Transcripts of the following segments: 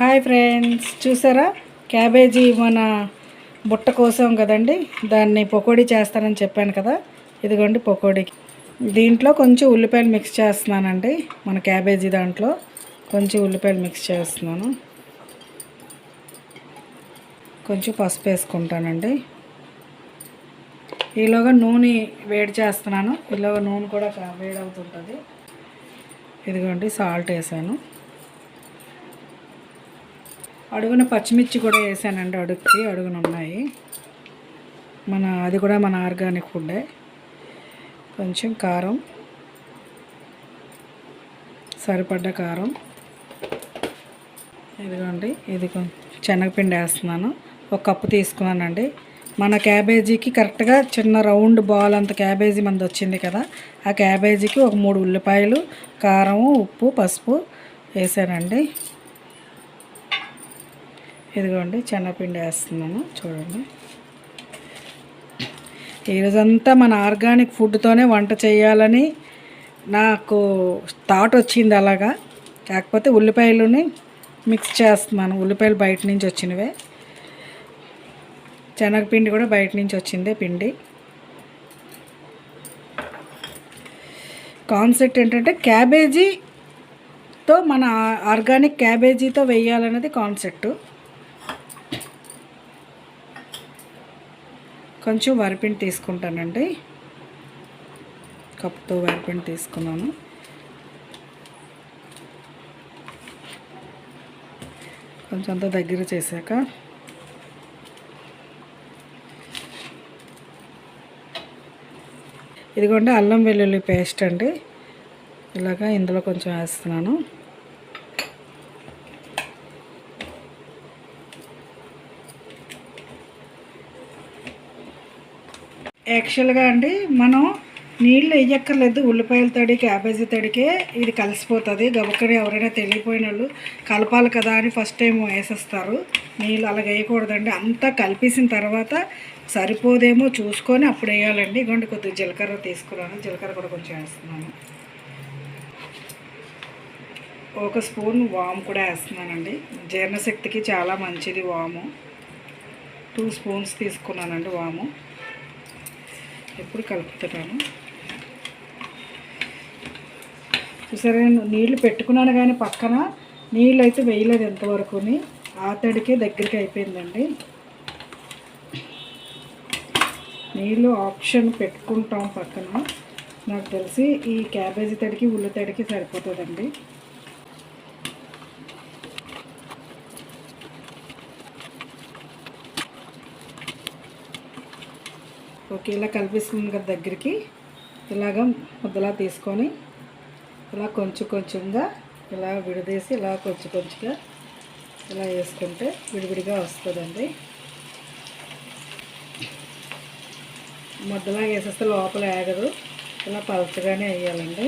Hi friends చూసారా? Cabbage మన బుట్ట కోసం కదండి. దాన్ని పకోడీ చేస్తానని చెప్పాను కదా. ఇదిగోండి పకోడీ. దీంట్లో కొంచెం ఉల్లిపాయలు మిక్స్ చేస్తున్నానండి మన క్యాబేజీ దాంట్లో. కొంచెం ఉల్లిపాయలు మిక్స్ చేస్తున్నాను. కొంచెం పసుపు వేసుకుంటానండి. ఈలోగా నూనె వేడి చేస్తున్నాను. ఈలోగా నూనె కూడా వేడవుతుంటుంది ఇదిగోండి సాల్ట్ వేసాను. అడుగున పచ్చిమిర్చి కూడా వేసానండి అడుగుకి అడుగున ఉన్నాయి. మన అది కూడా మన ఆర్గానిక్ ఫుడ్డే. కొంచెం కారం సరిపడ్డ కారం. ఇదిగోండి ఇది కొంచెం శనగపిండి వేస్తున్నాను. ఒక కప్పు తీసుకున్నానండి. మన క్యాబేజీకి కరెక్ట్గా చిన్న రౌండ్ బాల్ అంత క్యాబేజీ మనది వచ్చింది కదా ఆ క్యాబేజీకి ఒక మూడు ఉల్లిపాయలు కారం ఉప్పు పసుపు వేసానండి. ఇదిగోండి చెన్నపిండి వేస్తున్నాను చూడండి. ఈరోజంతా మన ఆర్గానిక్ ఫుడ్తోనే వంట చేయాలని నాకు థాట్ వచ్చింది అలాగా. కాకపోతే ఉల్లిపాయలుని మిక్స్ చేస్తున్నాను ఉల్లిపాయలు బయట నుంచి వచ్చినవే. శనగపిండి కూడా బయట నుంచి వచ్చిందే పిండి. కాన్సెప్ట్ ఏంటంటే క్యాబేజీతో మన ఆర్గానిక్ క్యాబేజీతో వేయాలన్నది కాన్సెప్ట్. కొంచెం వరిపిండి తీసుకుంటానండి. కప్తో వరిపిండి తీసుకున్నాను. కొంచెం అంతా దగ్గర చేశాక ఇదిగోండి అల్లం వెల్లుల్లి పేస్ట్ అండి. ఇలాగా ఇందులో కొంచెం వేస్తున్నాను. యాక్చువల్గా అండి మనం నీళ్ళు వేయక్కర్లేదు ఉల్లిపాయల తడి క్యాబేజీ తడికే ఇది కలిసిపోతుంది. గబక్కడి ఎవరైనా తెలియపోయిన వాళ్ళు కలపాలి కదా అని ఫస్ట్ టైం వేసేస్తారు. నీళ్ళు అలా వేయకూడదండి. అంతా కలిపేసిన తర్వాత సరిపోదేమో చూసుకొని అప్పుడు వేయాలండి. ఇగోండి కొద్దిగా జీలకర్ర తీసుకున్నాను జీలకర్ర కూడా కొంచెం వేస్తున్నాను. ఒక స్పూన్ వాము కూడా వేస్తున్నానండి. జీర్ణశక్తికి చాలా మంచిది వాము. టూ స్పూన్స్ తీసుకున్నానండి వాము. ఎప్పుడు కలుపుతున్నాను చూసారా నేను నీళ్ళు పెట్టుకున్నాను కానీ పక్కన నీళ్ళు అయితే వేయలేదు ఎంతవరకుని ఆ తడికే దగ్గరికి అయిపోయిందండి. నీళ్ళు ఆప్షన్ పెట్టుకుంటాం పక్కన. నాకు తెలిసి ఈ క్యాబేజీ తడికి ఉల్లి తడికి సరిపోతుందండి. ఓకే ఇలా కలిపిస్తుంది కదా దగ్గరికి. ఇలాగ ముద్దలా తీసుకొని ఇలా కొంచెం కొంచెంగా ఇలా విడదీసి ఇలా కొంచెం కొంచెంగా ఇలా వేసుకుంటే విడివిడిగా వస్తుందండి. ముద్దలా వేసేస్తే లోపల ఆగదు. ఇలా పలచగానే వేయాలండి.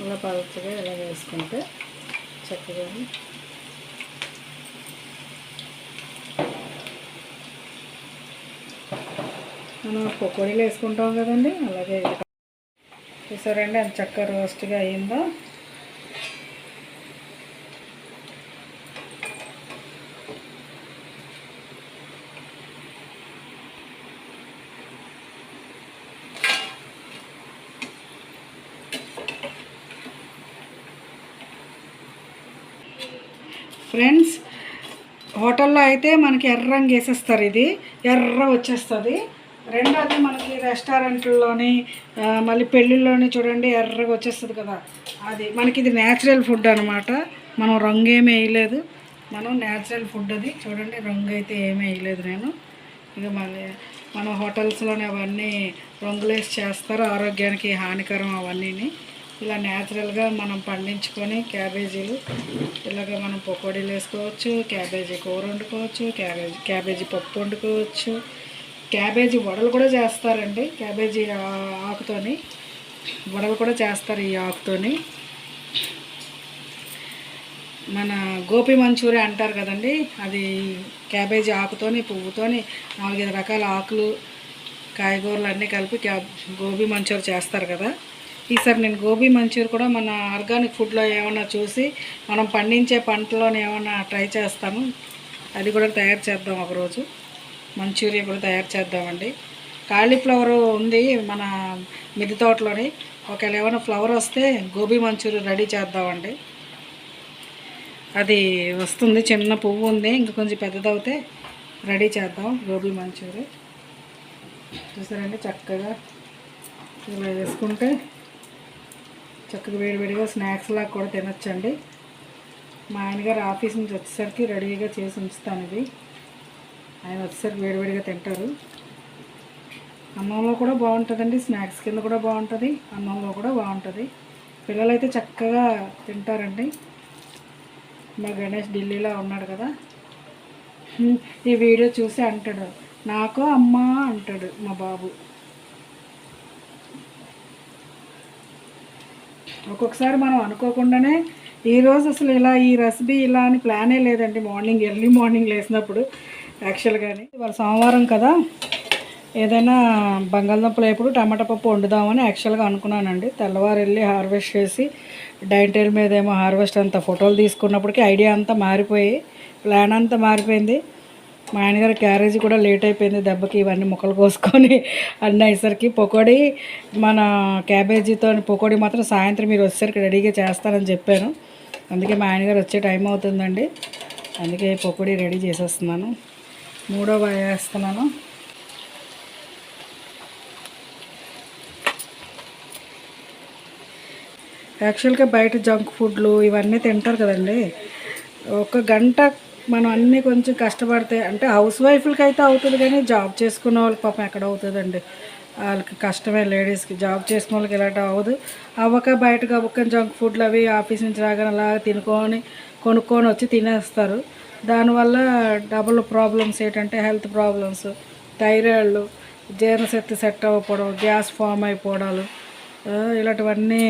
ఇలా పలచగా ఇలా వేసుకుంటే చక్కగా మనం పకోడీలు వేసుకుంటాం కదండి అలాగే చూసారండి అది చక్కగా రోస్ట్గా అయిందో. ఫ్రెండ్స్ హోటల్లో అయితే మనకి ఎర్ర వేసేస్తారు ఇది. ఎర్ర వచ్చేస్తుంది. రెండోది మనకి రెస్టారెంట్లోని మళ్ళీ పెళ్ళిళ్ళలోని చూడండి ఎర్రగా వచ్చేస్తుంది కదా. అది మనకి ఇది న్యాచురల్ ఫుడ్ అనమాట మనం రంగు ఏమీ వేయలేదు. మనం న్యాచురల్ ఫుడ్ అది. చూడండి రంగు అయితే ఏమీ వేయలేదు నేను. ఇక మళ్ళీ మన హోటల్స్లోనే అవన్నీ రంగులేసి చేస్తారు. ఆరోగ్యానికి హానికరం అవన్నీని. ఇలా న్యాచురల్గా మనం పండించుకొని క్యాబేజీలు ఇలాగ మనం పకోడీలు వేసుకోవచ్చు క్యాబేజీ కూర వండుకోవచ్చు క్యాబేజీ క్యాబేజీ పప్పు వండుకోవచ్చు. క్యాబేజీ వడలు కూడా చేస్తారండి క్యాబేజీ ఆకుతోని వడలు కూడా చేస్తారు ఈ ఆకుతోని. మన గోపి మంచూరియా అంటారు కదండి అది క్యాబేజీ ఆకుతోని పువ్వుతోని నాలుగైదు రకాల ఆకులు కాయగూరలు అన్నీ కలిపి క్యాబ్ గోబీ మంచూరి చేస్తారు కదా. ఈసారి నేను గోబీ మంచూరి కూడా మన ఆర్గానిక్ ఫుడ్లో ఏమైనా చూసి మనం పండించే పంటలోనే ఏమైనా ట్రై చేస్తాము. అది కూడా తయారు చేద్దాం ఒకరోజు. మంచూరియా కూడా తయారు చేద్దామండి. కాలీఫ్లవర్ ఉంది మన మిద్దె తోటలోని. ఒకవేళ ఏమైనా ఫ్లవర్ వస్తే గోబీ మంచూరియా రెడీ చేద్దామండి. అది వస్తుంది చిన్న పువ్వు ఉంది ఇంకా కొంచెం పెద్దదవుతే రెడీ చేద్దాం గోబీ మంచూరియా చూసారండి చక్కగా ఇలా వేసుకుంటే చక్కగా వేడివేడిగా స్నాక్స్ లాగా కూడా తినొచ్చండి. మా ఆయనగారు ఆఫీస్ నుంచి వచ్చేసరికి రెడీగా చేసి ఉంచుతాను ఇది. ఆయన వచ్చేసరికి వేడివేడిగా తింటారు. అన్నంలో కూడా బాగుంటుందండి స్నాక్స్ కింద కూడా బాగుంటుంది అన్నంలో కూడా బాగుంటుంది. పిల్లలైతే చక్కగా తింటారండి. మా గణేష్ ఢిల్లీలో ఉన్నాడు కదా. ఈ వీడియో చూసి అంటాడు నాకు అమ్మ అంటాడు మా బాబు. ఒక్కొక్కసారి మనం అనుకోకుండానే ఈరోజు అసలు ఇలా ఈ రెసిపీ ఇలా అని ప్లానే లేదండి. మార్నింగ్ ఎర్లీ మార్నింగ్ లేసినప్పుడు యాక్చువల్గాని ఇవాళ సోమవారం కదా. ఏదైనా బంగాళదుంపలు ఎప్పుడు టమాటా పప్పు వండుదామని యాక్చువల్గా అనుకున్నానండి. తెల్లవారు వెళ్ళి హార్వెస్ట్ చేసి డైనింగ్ టేబుల్ మీద ఏమో హార్వెస్ట్ అంతా ఫోటోలు తీసుకున్నప్పటికీ ఐడియా అంతా మారిపోయి ప్లాన్ అంతా మారిపోయింది. మా ఆయనగారు క్యారేజీ కూడా లేట్ అయిపోయింది దెబ్బకి ఇవన్నీ ముక్కలు కోసుకొని అన్నీ అయ్యేసరికి పకోడీ మన క్యాబేజీతో పకోడీ మాత్రం సాయంత్రం మీరు వచ్చేసరికి రెడీగా చేస్తానని చెప్పాను. అందుకే మా ఆయనగారు వచ్చే టైం అవుతుందండి. అందుకే పకోడీ రెడీ చేసేస్తున్నాను. మూడో వేస్తున్నాను. యాక్చువల్గా బయట జంక్ ఫుడ్లు ఇవన్నీ తింటారు కదండి. ఒక గంట మనం అన్నీ కొంచెం కష్టపడితే అంటే హౌస్ వైఫ్లకి అయితే అవుతుంది కానీ జాబ్ చేసుకున్న వాళ్ళకి పాపం ఎక్కడ అవుతుందండి. వాళ్ళకి కష్టమే లేడీస్కి జాబ్ చేసుకున్న వాళ్ళకి ఇలాంటి అవ్వదు. అవ్వక బయటకు అవ్వక జంక్ ఫుడ్లు అవి ఆఫీస్ నుంచి రాగానే అలా తినుకొని కొనుక్కొని వచ్చి తినేస్తారు. దానివల్ల డబుల్ ప్రాబ్లమ్స్ ఏంటంటే హెల్త్ ప్రాబ్లమ్స్ థైరాయిడ్లు జీర్ణశక్తి సెట్ అవ్వకపోవడం గ్యాస్ ఫామ్ అయిపోవడాలు ఇలాంటివన్నీ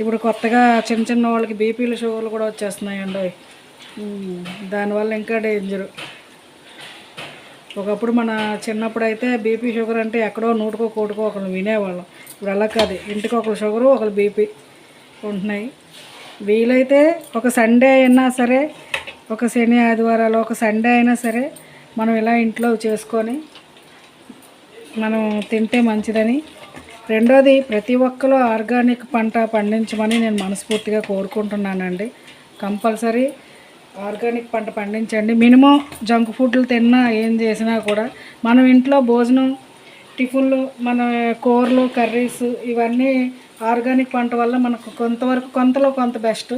ఇప్పుడు కొత్తగా చిన్న చిన్న వాళ్ళకి బీపీలు షుగర్లు కూడా వచ్చేస్తున్నాయండి. దానివల్ల ఇంకా డేంజరు ఒకప్పుడు మన చిన్నప్పుడు అయితే బీపీ షుగర్ అంటే ఎక్కడో నూటుకో కోటుకో ఒకరు వినేవాళ్ళం. ఇప్పుడు అలా కాదు. ఇంటికి ఒకరు షుగరు ఒకరు బీపీ ఉంటున్నాయి. వీలైతే ఒక సండే అయినా సరే ఒక శని ఆదివారాలు ఒక సండే అయినా సరే మనం ఇలా ఇంట్లో చేసుకొని మనం తింటే మంచిదని. రెండోది ప్రతి ఒక్కరు ఆర్గానిక్ పంట పండించమని నేను మనస్ఫూర్తిగా కోరుకుంటున్నానండి. కంపల్సరీ ఆర్గానిక్ పంట పండించండి. మినిమం జంక్ ఫుడ్లు తిన్నా ఏం చేసినా కూడా మనం ఇంట్లో భోజనం టిఫిన్లు మన కూరలు కర్రీస్ ఇవన్నీ ఆర్గానిక్ పంట వల్ల మనకు కొంతవరకు కొంతలో కొంత బెస్ట్.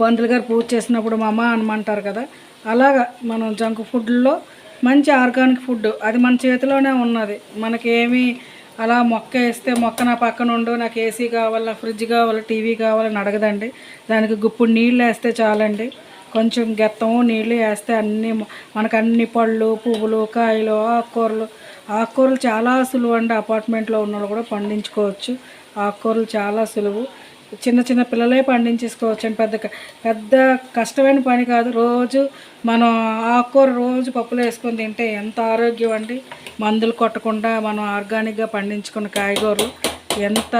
పంతులు గారు పూజ చేసినప్పుడు మా అమ్మ అనమంటారు కదా అలాగా మనం జంక్ ఫుడ్లో మంచి ఆర్గానిక్ ఫుడ్ అది మన చేతిలోనే ఉన్నది. మనకేమి అలా మొక్క వేస్తే మొక్క నా పక్కన ఉండు నాకు ఏసీ కావాలా ఫ్రిడ్జ్ కావాలా టీవీ కావాలని అడగదండి. దానికి గుప్పుడు నీళ్ళు వేస్తే చాలండి. కొంచెం గెత్తము నీళ్ళు వేస్తే అన్ని మనకు అన్ని పళ్ళు పువ్వులు కాయలు ఆకుకూరలు ఆకుకూరలు చాలా సులువు అండి అపార్ట్మెంట్లో ఉన్న కూడా పండించుకోవచ్చు. ఆకుకూరలు చాలా సులువు. చిన్న చిన్న పిల్లలే పండించేసుకోవచ్చు అండి పెద్ద పెద్ద కష్టమైన పని కాదు. రోజు మనం ఆకుకూర రోజు పప్పులో వేసుకొని తింటే ఎంత ఆరోగ్యం అండి. మందులు కొట్టకుండా మనం ఆర్గానిక్గా పండించుకున్న కాయగూరలు ఎంత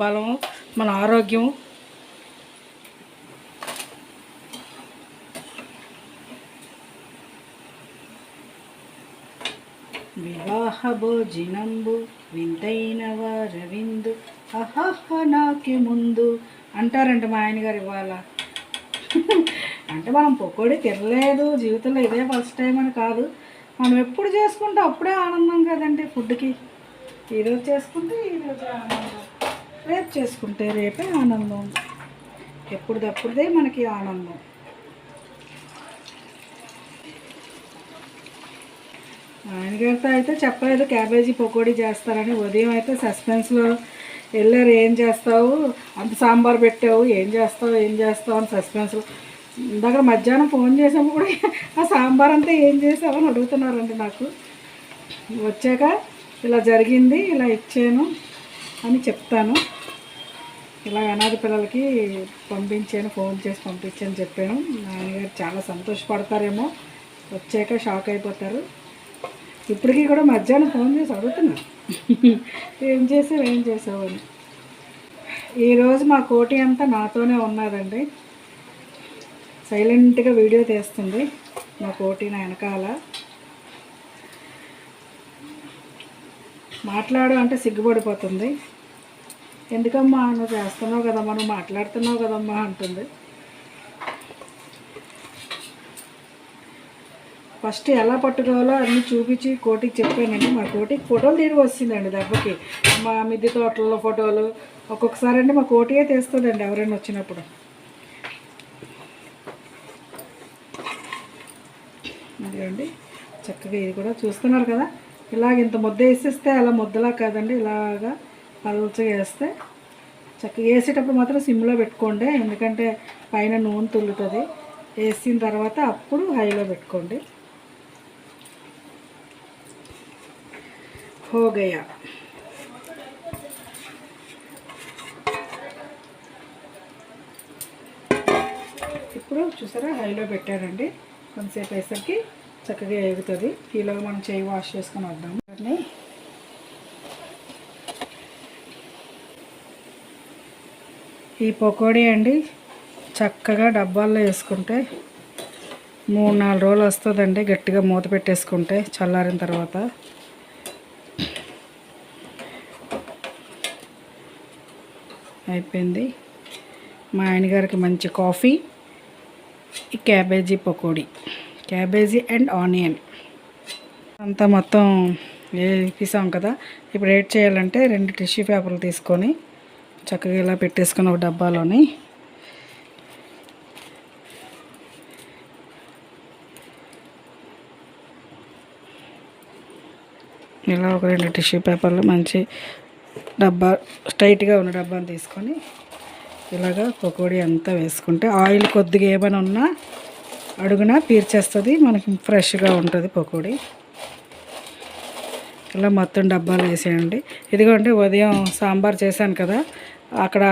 బలం మన ఆరోగ్యం. వివాహ భోజనంబు వింతైన వారవిందు. అహహ నాకి ముందు అంటారంట మా ఆయన గారు ఇవాళ. అంటే మనం పకోడీ తినలేదు జీవితంలో ఇదే ఫస్ట్ టైం అని కాదు. మనం ఎప్పుడు చేసుకుంటే అప్పుడే ఆనందం కదండి ఫుడ్కి. ఈరోజు చేసుకుంటే ఈరోజు ఆనందం. రేపు చేసుకుంటే రేపే ఆనందం. ఎప్పుడుదప్పుడుదే మనకి ఆనందం. ఆయన గారితో అయితే చెప్పలేదు క్యాబేజీ పకోడీ చేస్తారని. ఉదయం అయితే సస్పెన్స్లో వెళ్ళారు ఏం చేస్తావు? అంత సాంబార్ పెట్టావు ఏం చేస్తావు ఏం చేస్తావు అని సస్పెన్స్లో ఇందాక మధ్యాహ్నం ఫోన్ చేసాము కూడా ఆ సాంబార్ అంతా ఏం చేసావు అని అడుగుతున్నారండి నాకు. వచ్చాక ఇలా జరిగింది ఇలా ఇచ్చాను అని చెప్తాను. ఇలా అనాథ పిల్లలకి పంపించాను ఫోన్ చేసి పంపించాను చెప్పాను. నాన్నగారు చాలా సంతోషపడతారేమో. వచ్చాక షాక్ అయిపోతారు. ఇప్పటికీ కూడా మధ్యాహ్నం ఫోన్ చేసి అడుగుతున్నా. ఏం చేసావు ఏం చేసావు అని. ఈరోజు మా కోటి అంతా నాతోనే ఉన్నారండి. సైలెంట్గా వీడియో తీస్తుంది మా కోటి నా వెనకాల. మాట్లాడు అంటే సిగ్గుపడిపోతుంది. ఎందుకమ్మా నువ్వు చేస్తున్నావు కదమ్మా నువ్వు మాట్లాడుతున్నావు కదమ్మా అంటుంది. ఫస్ట్ ఎలా పట్టుకోవాలో అన్నీ చూపించి కోటికి చెప్పానండి. మా కోటికి ఫోటోలు తీయడం వచ్చిందండి దెబ్బకి. మా మిద్దె తోటల్లో ఫోటోలు. ఒక్కొక్కసారి అంటే మా కోటియే తీస్తుందండి ఎవరైనా వచ్చినప్పుడు. అదేండి చక్కగా ఇది కూడా చూస్తున్నారు కదా. ఇలాగ ఇంత ముద్ద వేసిస్తే అలా ముద్దలా కాదండి. ఇలాగా పలుచగా వేస్తే చక్కగా వేసేటప్పుడు మాత్రం సిమ్లో పెట్టుకోండి. ఎందుకంటే పైన నూనె తుల్లుతుంది. వేసిన తర్వాత అప్పుడు హైలో పెట్టుకోండి. హో गया ఇప్పుడు చూసారా హైలో పెట్టారండి. కొంతసేపు వేసరికి చక్కగా ఎగుతుంది. ఈలోగా మనం చేయి వాష్ చేసుకొని వద్దాము ఈ పకోడీ అండి చక్కగా డబ్బాల్లో వేసుకుంటే మూడు నాలుగు రోజులు వస్తుందండి. గట్టిగా మూత పెట్టేసుకుంటే చల్లారిన తర్వాత. అయిపోయింది. మా ఆయనగారికి మంచి కాఫీ ఈ cabbage pakodi. Cabbage and onion. అంతా మొత్తం వేసాం కదా. ఇప్పుడు ఏడ్ చేయాలంటే రెండు టిష్యూ పేపర్లు తీసుకొని చక్కగా ఇలా పెట్టేసుకుని ఒక డబ్బాలోని ఇలా ఒక రెండు టిష్యూ పేపర్లు మంచి డబ్బా స్ట్రైట్గా ఉన్న డబ్బాని తీసుకొని ఇలాగా పకోడీ అంతా వేసుకుంటే ఆయిల్ కొద్దిగా ఏమైనా ఉన్నా అడుగున పీర్చేస్తుంది మనకి ఫ్రెష్గా ఉంటుంది పకోడీ. ఇలా మొత్తం డబ్బాలు వేసేయండి. ఇదిగోండి ఉదయం సాంబార్ చేశాను కదా అక్కడ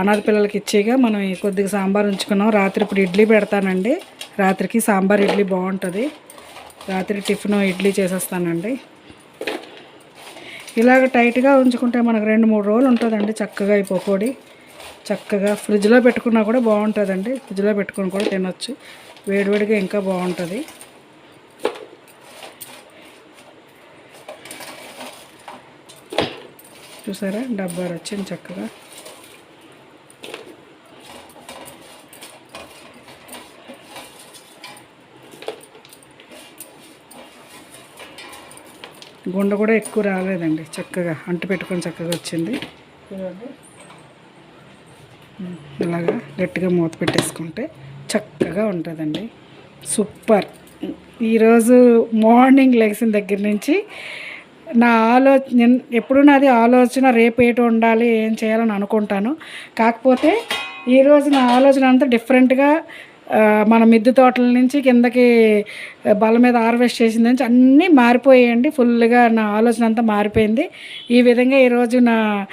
అనాథ పిల్లలకి ఇచ్చేగా మనం కొద్దిగా సాంబార్ ఉంచుకున్నాం. రాత్రి ఇప్పుడు ఇడ్లీ పెడతానండి. రాత్రికి సాంబార్ ఇడ్లీ బాగుంటుంది. రాత్రి టిఫిన్ ఇడ్లీ చేసేస్తానండి. ఇలాగ టైట్గా ఉంచుకుంటే మనకు రెండు మూడు రోజులు ఉంటుందండి చక్కగా ఈ పకోడీ. చక్కగా ఫ్రిడ్జ్లో పెట్టుకున్నా కూడా బాగుంటుందండి. ఫ్రిడ్జ్లో పెట్టుకుని కూడా తినొచ్చు. వేడివేడిగా ఇంకా బాగుంటుంది. చూసారా? డబ్బా వచ్చింది చక్కగా. గుండ కూడా ఎక్కువ రాలేదండి చక్కగా అంటు పెట్టుకొని చక్కగా వచ్చింది. ఇలాగా గట్టిగా మూత పెట్టేసుకుంటే చక్కగా ఉంటుందండి. సూపర్. ఈరోజు మార్నింగ్ లెగిసిన దగ్గర నుంచి నా ఆలోచన ఎప్పుడు నాది ఆలోచన రేపు ఏటు ఉండాలి ఏం చేయాలని అనుకుంటాను. కాకపోతే ఈరోజు నా ఆలోచన అంతా డిఫరెంట్గా మన మిద్దె తోటల నుంచి కిందకి బల మీద హార్వెస్ట్ చేసిన నుంచి అన్నీ మారిపోయాయండి. ఫుల్గా నా ఆలోచన అంతా మారిపోయింది. ఈ విధంగా ఈరోజు నా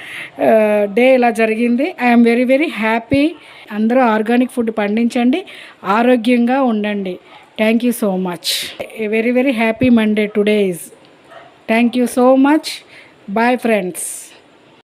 డే ఇలా జరిగింది. ఐఎమ్ వెరీ వెరీ హ్యాపీ అందరూ ఆర్గానిక్ ఫుడ్ పండించండి. ఆరోగ్యంగా ఉండండి. Thank you so much very very happy Monday today is thank you so much bye friends